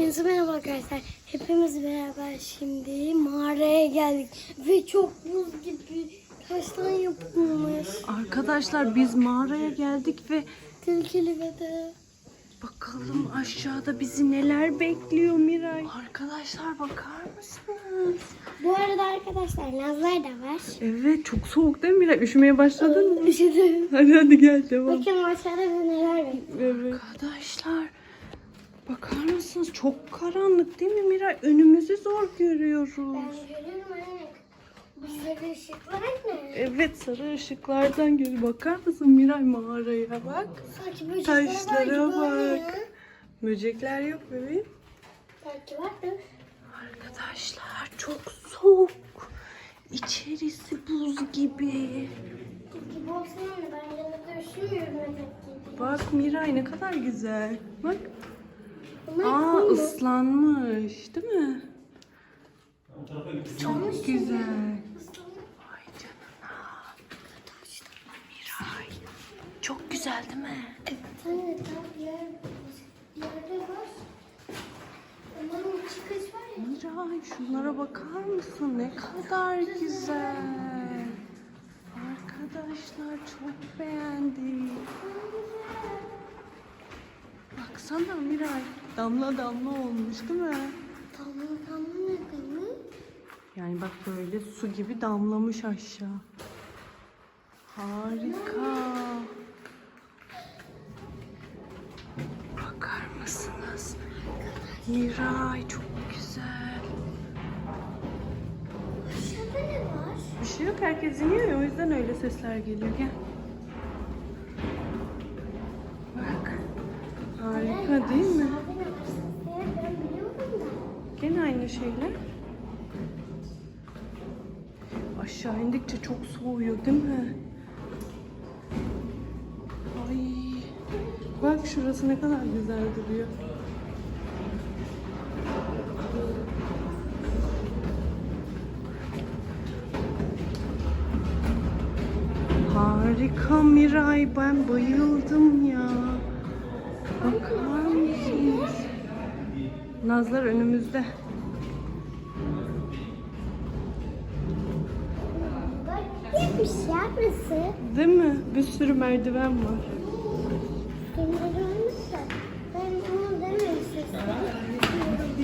Hepinize merhaba arkadaşlar. Hepimiz beraber şimdi mağaraya geldik. Ve çok buz gibi taştan yapılmış. Arkadaşlar biz mağaraya geldik ve Tehlikeli ve de bakalım aşağıda bizi neler bekliyor Miray. Arkadaşlar bakar mısınız? Bu arada arkadaşlar Nazlar da var. Evet çok soğuk değil mi Miray? Üşümeye başladın mı? Üşüdüm. Hadi hadi gel devam. Bakın aşağıda bir neler bekliyor. Evet. Arkadaşlar mısınız? Çok karanlık değil mi Miray? Önümüzü zor görüyoruz. Ben görüyorum anne. Bu sarı ışıklar ne? Evet sarı ışıklardan gör. Bakar mısın Miray mağaraya bak. Sanki böcekler var Taşlara gibi oluyor. bak. Böcekler yok bebeğim. Belki vardır. Arkadaşlar çok soğuk. İçerisi buz gibi. Gibi olsana anne ben üşümüyorum gibi. Bak Miray ne kadar güzel. Bak. Bunlar Aa ıslanmış değil mi? Çok güzel. Vay canına. Miray. Çok güzel değil mi? Anne tam yer, yerde var. Onların çıkış var ya. Miray şunlara bakar mısın? Ne kadar güzel. Arkadaşlar çok beğendim. Baksana Miray. Damla damla olmuş değil mi? Tamam tamam ne tamam. Yani bak böyle su gibi damlamış aşağı. Harika. Bakar mısınız? Miray çok güzel. Aşağıda ne var? Bir şey yok herkes iniyor ya o yüzden öyle sesler geliyor. Gel. Bak. Harika değil mi? Aşağıda ne var? Sesler ben biliyorum da. Gene aynı şeyler. Aşağı indikçe çok soğuyor değil mi? Ay. Bak şurası ne kadar güzel duruyor. Harika Miray ben bayıldım ya. Bakar mısınız? Nazlar önümüzde. Yapmış ya burası. Değil mi? Bir sürü merdiven var. Kendileri olmuş da. Ben onu sesler.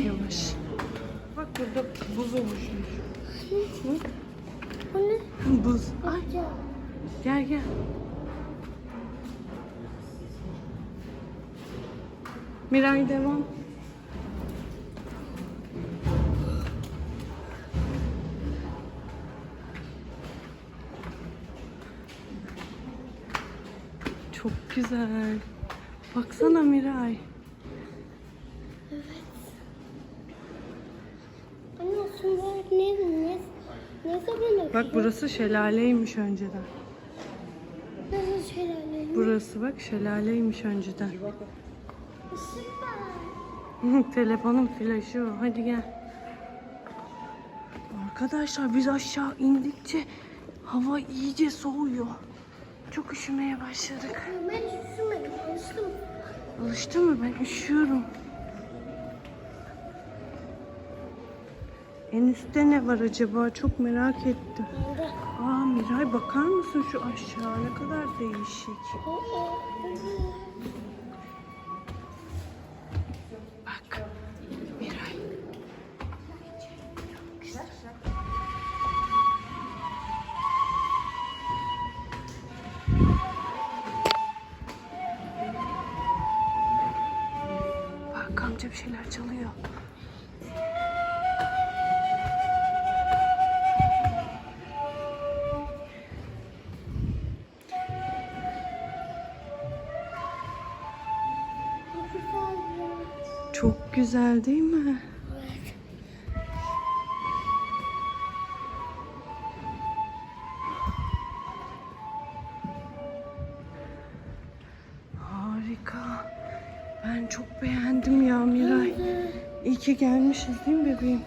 Yavaş. Bak burada buz oluşmuş. Hı? Bu ne? Buz. Ay gel gel. Miray devam. Çok güzel. Baksana Miray. Anne sular ne ne ne zaman? Bak burası şelaleymiş önceden. Nasıl şelale? Burası bak şelaleymiş önceden. Işık var. Telefonun flaşı o. Hadi gel. Arkadaşlar biz aşağı indikçe hava iyice soğuyor. Çok üşümeye başladık. Ben üşümedim. Alıştım. Alıştın mı? Ben üşüyorum. En üstte ne var acaba? Çok merak ettim. Aa Miray bakar mısın şu aşağı? Ne kadar değişik. Amca bir şeyler çalıyor. Çok güzel değil mi? Ben çok beğendim ya Miray. İyi ki gelmişiz değil mi bebeğim?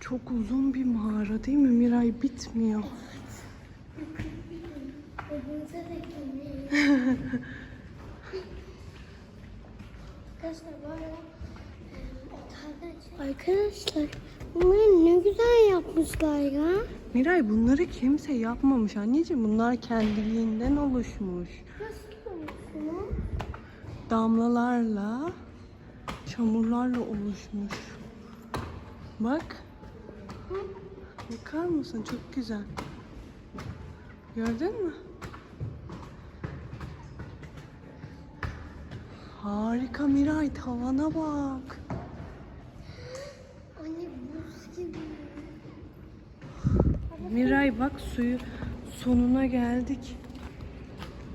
Çok uzun bir mağara değil mi Miray? Bitmiyor. Arkadaşlar bu arada Arkadaşlar bunları ne güzel yapmışlar ya. Miray bunları kimse yapmamış anneciğim. Bunlar kendiliğinden oluşmuş. Nasıl olmuş Damlalarla, çamurlarla oluşmuş. Bak. Bakar mısın? Çok güzel. Gördün mü? Harika Miray tavana bak. Anne buz gibi. Miray bak suyu sonuna geldik.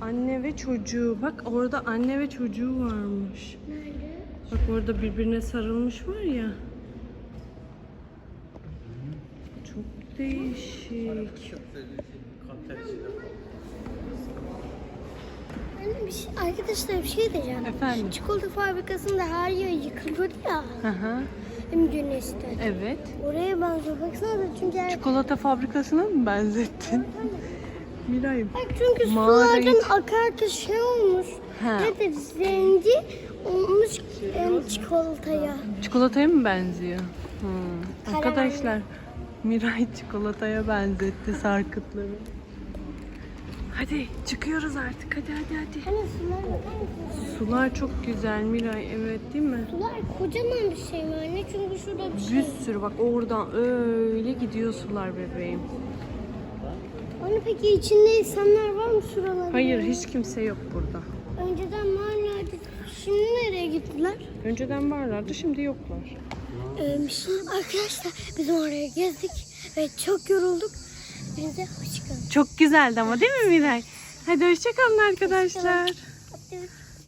Anne ve çocuğu. Bak orada anne ve çocuğu varmış. Nerede? Bak orada birbirine sarılmış var ya. Çok değişik. Anne bir şey, arkadaşlar bir şey diyeceğim. Efendim? Çikolata fabrikasında her yer yıkılıyordu ya. Hı hı. Hem güneşte. Evet. Oraya benziyor. Baksana çünkü her... Çikolata fabrikasına mı benzettin? Miray. Bak çünkü sulardan iç- akarken şey olmuş. Ha. Ne dedi? Rengi olmuş em, çikolataya. Çikolataya mı benziyor? Hı. Arkadaşlar Miray çikolataya benzetti sarkıtları. Hadi çıkıyoruz artık. Hadi hadi hadi. Hani sular bakar mısın? Sular çok güzel Miray. Evet değil mi? Sular kocaman bir şey mi anne? Çünkü şurada bir şey. Bir sürü bak oradan öyle gidiyor sular bebeğim. Anne peki içinde insanlar var mı şuralarda? Hayır hiç kimse yok burada. Önceden varlardı. Şimdi nereye gittiler? Önceden varlardı şimdi yoklar. Ee, şimdi arkadaşlar biz oraya gezdik ve çok yorulduk. Bize hoşçakalın. Çok güzeldi ama değil mi Miray? Hadi hoşçakalın arkadaşlar. Hadi